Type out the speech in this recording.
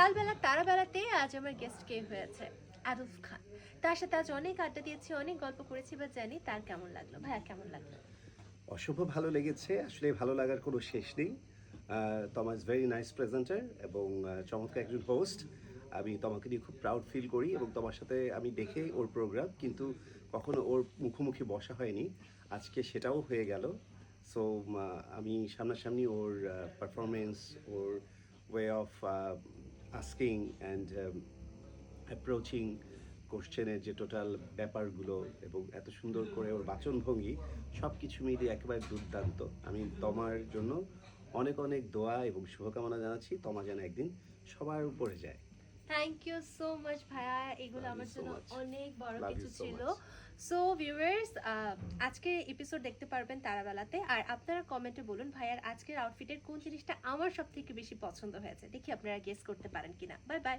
কালবেলা তারাবেলাতে আজ আমার গেস্ট কে হয়েছে? আরুফ খান। তার সাথে আজ অনেক আড্ডা দিয়েছি, অনেক গল্প করেছি বা জানি তার কেমন লাগল? ভাইয়া, কেমন লাগল? অশুভ, ভালো লেগেছে। আসলে ভালো লাগার কোনো শেষ নেই। তমা ভেরি নাইস প্রেজেন্টার এবং চমৎকার একজন হোস্ট আমি তোমাকে নিয়ে খুব প্রাউড ফিল করি এবং তোমার সাথে আমি দেখে ওর প্রোগ্রাম কিন্তু কখনো ওর মুখোমুখি বসা হয়নি। আজকে সেটাও হয়ে গেল। সো আমি সামনাসামনি ওর performance or way of asking and approaching কোশ্চেনের যে টোটাল ব্যাপারগুলো এবং এত সুন্দর করে ওর বাচনভঙ্গি সব কিছু মিলিয়ে একেবারে দুর্দান্ত। আমি তোমার জন্য অনেক অনেক দোয়া এবং শুভকামনা জানাচ্ছি। তোমা যেন একদিন সবার উপরে যায়। থ্যাংক ইউ সো মাচ ভাইয়া। এগুলো আমার জন্য অনেক বড় কিছু ছিল. সো ভিউয়ার্স আজকে এপিসোড দেখতে পারবেন তারাবেলাতে। আর আপনারা কমেন্টে বলুন ভাইয়ার আজকের আউটফিটের কোন জিনিসটা আমার সব থেকে বেশি পছন্দ হয়েছে। দেখি আপনারা গেস করতে পারেন কিনা। Bye bye